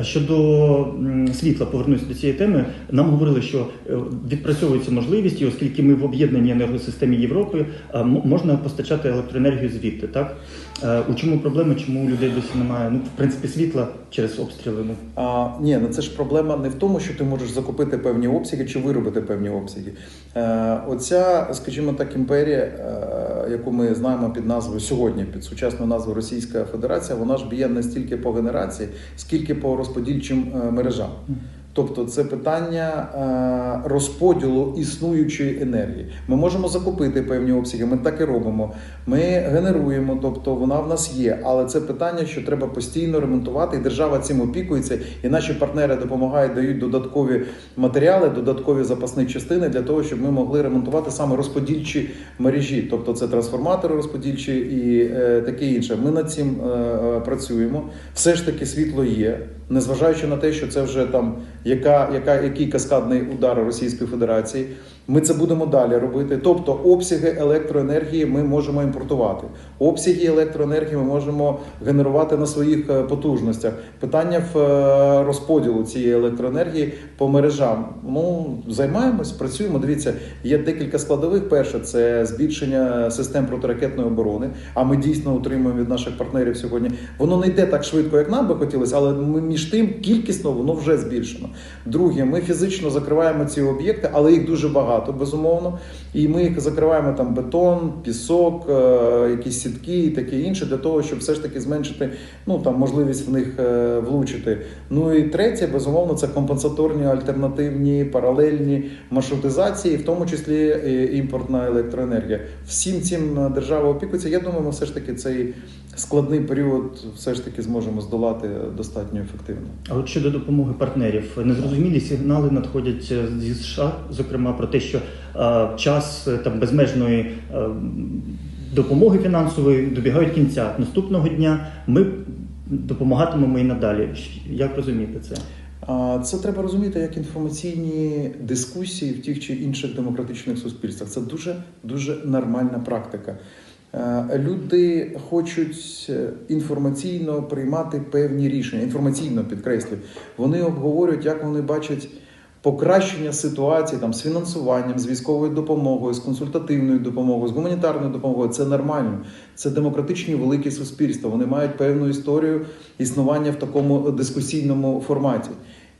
Щодо світла, повернуся до цієї теми. Нам говорили, що е, відпрацьовується можливість, оскільки ми в об'єднаній енергосистемі Європи, а, можна постачати електроенергію звідти. Так Е, у чому проблема? Чому у людей досі немає? Ну, в принципі, світла через обстріли. Ну А, ні, ну це ж проблема не в тому, що ти можеш закупити певні обсяги чи виробити певні обсяги. Е, оця, скажімо так, імперія, е, яку ми знаємо під назвою сьогодні, під сучасною назвою Російська Федерація, вона ж б'є не стільки по генерації, скільки по розподільчим е, мережам. Тобто це питання е, розподілу існуючої енергії. Ми можемо закупити певні обсяги, ми так і робимо. Ми генеруємо, тобто вона в нас є. Але це питання, що треба постійно ремонтувати, і держава цим опікується, і наші партнери допомагають, дають додаткові матеріали, додаткові запасні частини для того, щоб ми могли ремонтувати саме розподільчі мережі, тобто це трансформатори розподільчі і е, таке інше. Ми над цим е, працюємо. Все ж таки світло є, незважаючи на те, що це вже там яка, яка, який каскадний удар Російської Федерації. Ми це будемо далі робити. Тобто обсяги електроенергії ми можемо імпортувати. Обсяги електроенергії ми можемо генерувати на своїх е, потужностях. Питання в е, розподілу цієї електроенергії по мережам. Ну займаємось, працюємо. Дивіться, є декілька складових. Перше це збільшення систем протиракетної оборони. А ми дійсно утримуємо від наших партнерів сьогодні. Воно не йде так швидко, як нам би хотілося, але ми між тим кількісно воно вже збільшено. Друге, ми фізично закриваємо ці об'єкти, але їх дуже багато, безумовно. І ми їх закриваємо там бетон, пісок, е, якісь сітки і таке інше, для того, щоб все ж таки зменшити ну там можливість в них е, влучити. Ну і третє, безумовно, це компенсаторні альтернативні паралельні маршрутизації, в тому числі імпортна електроенергія. Всім цим е, держава опікується. Я думаю, ми все ж таки цей складний період все ж таки зможемо здолати достатньо ефективно. а от щодо допомоги партнерів, незрозумілі сигнали надходять е, зі США, зокрема про те, що е, час е, там безмежної е, допомоги фінансової добігають кінця. Наступного дня ми допомагатимемо і надалі. Як розуміти це? Це треба розуміти як інформаційні дискусії в тих чи інших демократичних суспільствах. Це дуже дуже нормальна практика. Е, Люди хочуть е, інформаційно приймати певні рішення. Інформаційно підкреслюю. Вони обговорюють, як вони бачать покращення ситуації там з фінансуванням, з військовою допомогою, з консультативною допомогою, з гуманітарною допомогою. Це нормально. Це демократичні великі суспільства. Вони мають певну історію існування в такому дискусійному форматі.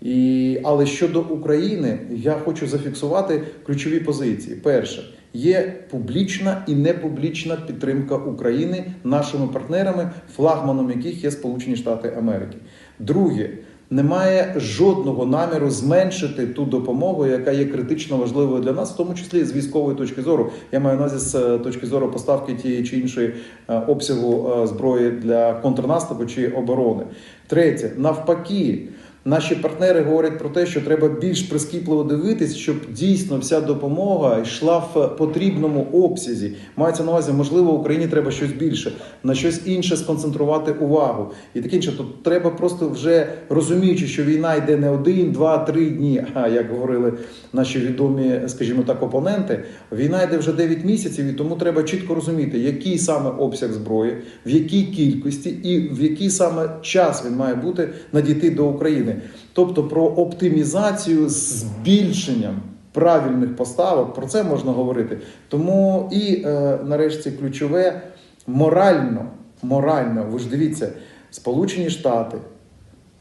І, але щодо України, я хочу зафіксувати ключові позиції. Перше, є публічна і непублічна підтримка України нашими партнерами, флагманом яких є Сполучені Штати Америки. Друге, немає жодного наміру зменшити ту допомогу, яка є критично важливою для нас, в тому числі з військової точки зору. Я маю на увазі з е, точки зору поставки тієї чи іншої е, обсягу е, зброї для контрнаступу чи оборони. Третє, навпаки. Наші партнери говорять про те, що треба більш прискіпливо дивитись, щоб дійсно вся допомога йшла в потрібному обсязі. Мається на увазі, можливо, Україні треба щось більше, на щось інше сконцентрувати увагу. І таке інше. Тут треба просто вже розуміючи, що війна йде не один, два, три дні. А як говорили наші відомі, скажімо так, опоненти, війна йде вже 9 місяців, і тому треба чітко розуміти, який саме обсяг зброї, в якій кількості і в який саме час він має бути надійти до України. Тобто про оптимізацію з збільшенням правильних поставок, про це можна говорити. Тому і е, нарешті ключове морально, морально, ви ж дивіться, Сполучені Штати.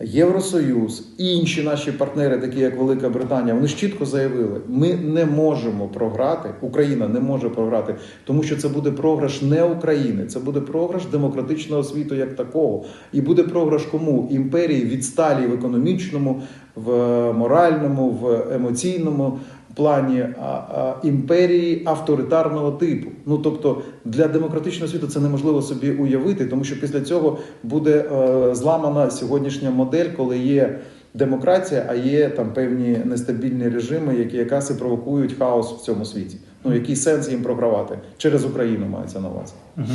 Євросоюз інші наші партнери, такі як Велика Британія, вони ж чітко заявили: ми не можемо програти. Україна не може програти, тому що це буде програш не України, це буде програш демократичного світу як такого. І буде програш кому імперії відсталі в економічному, в моральному, в емоційному плані а, а, імперії авторитарного типу. Ну тобто для демократичного світу це неможливо собі уявити, тому що після цього буде е, зламана сьогоднішня модель, коли є демократія, а є там певні нестабільні режими, які якраз і провокують хаос в цьому світі. Ну який сенс їм програвати через Україну мається на увазі. Угу.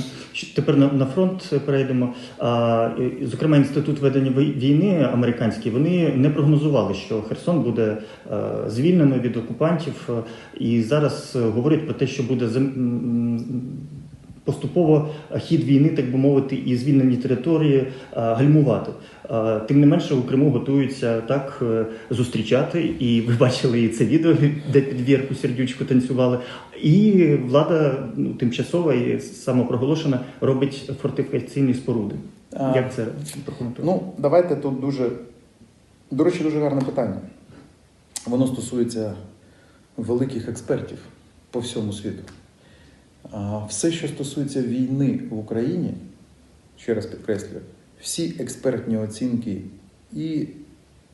Тепер на, на фронт перейдемо. А, зокрема, інститут ведення вій- війни американський вони не прогнозували, що Херсон буде а, звільнено від окупантів, е, і зараз е, говорять про те, що буде зам- м, поступово хід війни, так би мовити, і звільнені території е, гальмувати. Е, Тим не менше, у Криму готуються так е, зустрічати, і ви бачили і це відео, де під Вірку сердючку танцювали. І влада ну, тимчасова і самопроголошена робить фортифікаційні споруди. А, Як це прокоментуєте? Ну, давайте тут дуже, до речі, дуже гарне питання. Воно стосується великих експертів по всьому світу. Все, що стосується війни в Україні, ще раз підкреслюю, всі експертні оцінки і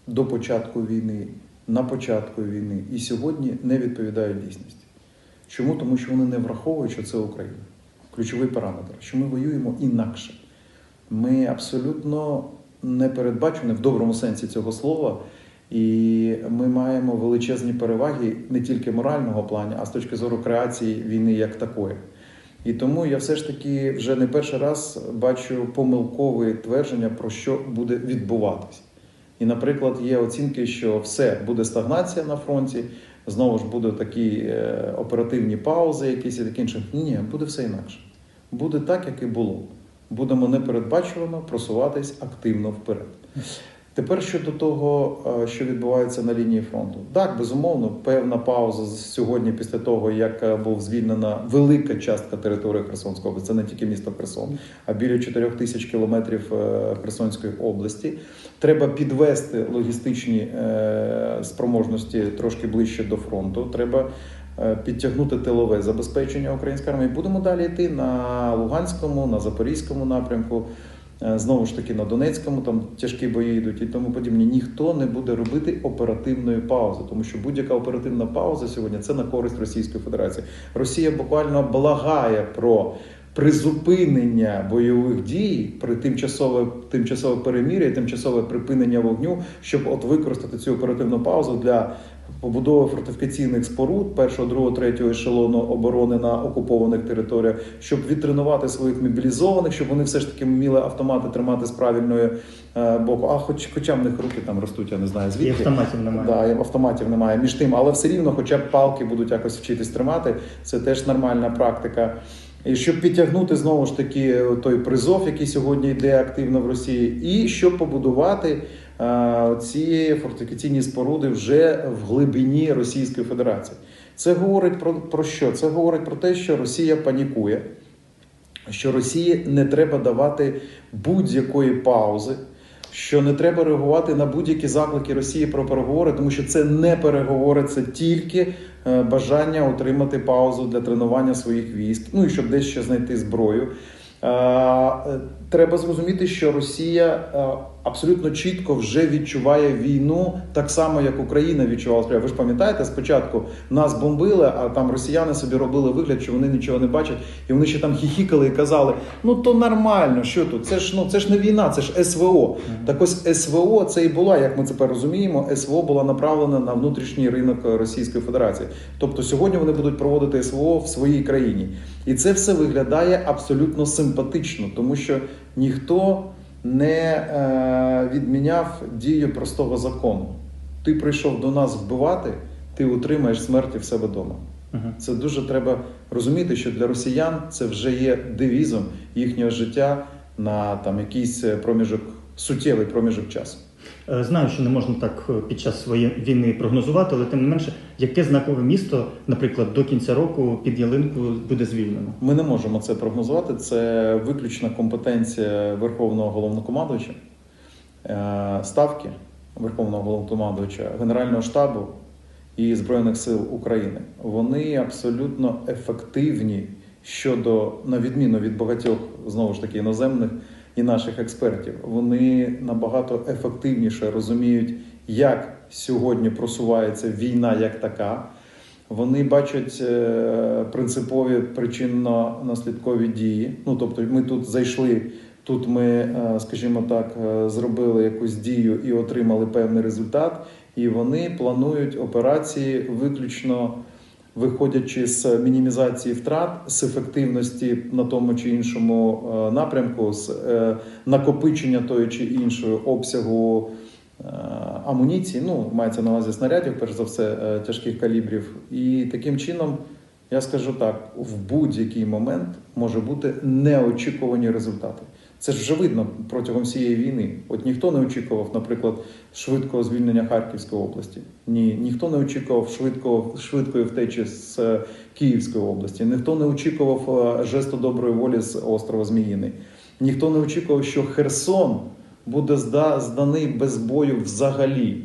до початку війни, на початку війни і сьогодні не відповідають дійсності. Чому? Тому що вони не враховують, що це Україна. Ключовий параметр, що ми воюємо інакше. Ми абсолютно не передбачені в доброму сенсі цього слова, і ми маємо величезні переваги не тільки морального плану, а з точки зору креації війни як такої. І тому я все ж таки вже не перший раз бачу помилкові твердження про що буде відбуватись. І, наприклад, є оцінки, що все буде стагнація на фронті, знову ж будуть такі е, оперативні паузи, якісь і таке інше. Ні, ні, буде все інакше. Буде так, як і було. Будемо непередбачувано просуватись активно вперед. Тепер щодо того, е, що відбувається на лінії фронту, так безумовно, певна пауза сьогодні, після того як е, був звільнена велика частка території Херсонської області, це не тільки місто Херсон, а біля 4 тисяч кілометрів е, Херсонської області. Треба підвести логістичні спроможності трошки ближче до фронту. Треба підтягнути тилове забезпечення української армії. Будемо далі йти на Луганському, на Запорізькому напрямку. Е, Знову ж таки на Донецькому там тяжкі бої йдуть і тому подібне. Ніхто не буде робити оперативної паузи, тому що будь-яка оперативна пауза сьогодні це на користь Російської Федерації. Росія буквально благає про призупинення бойових дій при тимчасове тимчасове перемір'я, тимчасове припинення вогню, щоб от використати цю оперативну паузу для побудови фортифікаційних споруд першого, другого, третього ешелону оборони на окупованих територіях, щоб відтренувати своїх мобілізованих, щоб вони все ж таки вміли автомати тримати з правильної е, боку. А хоч хоча в них руки там ростуть, я не знаю І автоматів немає. Да, автоматів немає між тим, але все рівно, хоча б палки будуть якось вчитись тримати, це теж нормальна практика. І щоб підтягнути знову ж таки той призов, який сьогодні йде активно в Росії, і щоб побудувати е, ці фортифікаційні споруди вже в глибині Російської Федерації. Це говорить про, про що? Це говорить про те, що Росія панікує, що Росії не треба давати будь-якої паузи, що не треба реагувати на будь-які заклики Росії про переговори, тому що це не переговори, це тільки е, бажання отримати паузу для тренування своїх військ, ну і щоб десь ще знайти зброю. Е, е, Треба зрозуміти, що Росія абсолютно чітко вже відчуває війну, так само як Україна відчувала. Ви ж пам'ятаєте, спочатку нас бомбили, а там росіяни собі робили вигляд, що вони нічого не бачать, і вони ще там хіхікали і казали: ну то нормально, що тут? Це ж ну це ж не війна, це ж СВО. Так ось СВО це і була, як ми тепер розуміємо, СВО була направлена на внутрішній ринок Російської Федерації. Тобто сьогодні вони будуть проводити СВО в своїй країні, і це все виглядає абсолютно симпатично, тому що ніхто не е, відміняв дію простого закону. Ти прийшов до нас вбивати, ти отримаєш смерті в себе вдома. Це дуже треба розуміти, що для росіян це вже є девізом їхнього життя на там якийсь проміжок, суттєвий проміжок часу. Е, Знаю, що не можна так е, під час своєї війни прогнозувати, але тим не менше, яке знакове місто, наприклад, до кінця року під ялинку буде звільнено? Ми не можемо це прогнозувати. Це виключна компетенція Верховного головнокомандувача, е, ставки Верховного головнокомандувача, Генерального штабу і Збройних сил України. Вони абсолютно ефективні щодо, на відміну від багатьох знову ж таки іноземних і наших експертів. Вони набагато ефективніше розуміють, як сьогодні просувається війна як така. Вони бачать е, принципові причинно-наслідкові дії. Ну тобто, ми тут зайшли, тут ми, е, скажімо так, е, зробили якусь дію і отримали певний результат. І вони планують операції виключно виходячи з мінімізації втрат, з ефективності на тому чи іншому е, напрямку, з е, накопичення тої чи іншої обсягу е, амуніції, ну мається на увазі снарядів, перш за все, тяжких калібрів, і таким чином Я скажу так: в будь-який момент може бути неочікувані результати. Це ж вже видно протягом всієї війни. От ніхто не очікував, наприклад, швидкого звільнення Харківської області. Ні, ніхто не очікував швидкого, швидкої втечі з е, Київської області. Ніхто не очікував е, жесту доброї волі з острова Зміїний. Ніхто не очікував, що Херсон буде зда, зданий без бою взагалі.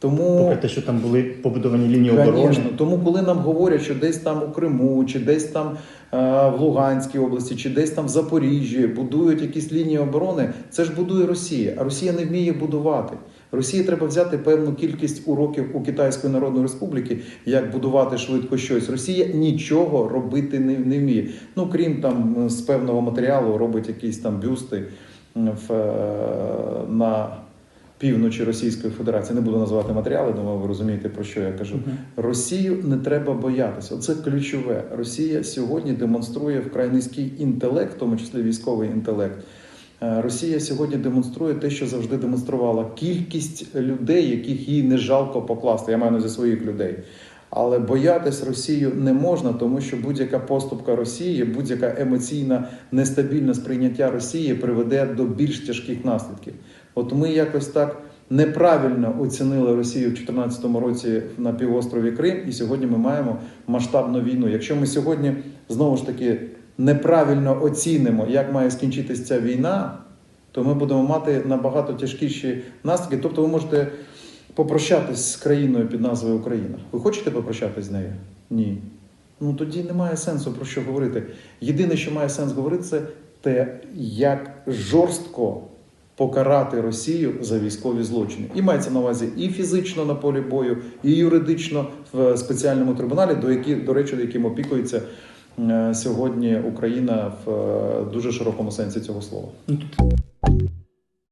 Тому Попри те, що там були побудовані лінії оборони. Тому, коли нам говорять, що десь там у Криму, чи десь там е, в Луганській області, чи десь там в Запоріжжі будують якісь лінії оборони, це ж будує Росія. А Росія не вміє будувати. Росії треба взяти певну кількість уроків у Китайської Народної Республіки, як будувати швидко щось. Росія нічого робити не, не вміє. Ну крім там з певного матеріалу робить якісь там бюсти в, е, на півночі Російської Федерації. Не буду називати матеріали, думаю, ви розумієте про що я кажу. Мгм. Росію не треба боятися. Оце ключове. Росія сьогодні демонструє вкрай низький інтелект, в тому числі військовий інтелект. Е, Росія сьогодні демонструє те, що завжди демонструвала кількість людей, яких їй не жалко покласти. Я маю на увазі своїх людей. Але боятись Росію не можна, тому що будь-яка поступка Росії, будь-яка емоційна нестабільне сприйняття Росії приведе до більш тяжких наслідків. От ми якось так неправильно оцінили Росію в 2014 році на півострові Крим, і сьогодні ми маємо масштабну війну. Якщо ми сьогодні знову ж таки неправильно оцінимо, як має скінчитися ця війна, то ми будемо мати набагато тяжкіші наслідки. Тобто, ви можете попрощатись з країною під назвою Україна. Ви хочете попрощатись з нею? Ні. Ну тоді немає сенсу про що говорити. Єдине, що має сенс говорити, це те, як жорстко покарати Росію за військові злочини. І мається на увазі і фізично на полі бою, і юридично в спеціальному трибуналі, до які, до речі, яким опікується е, сьогодні Україна в е, дуже широкому сенсі цього слова. Ну,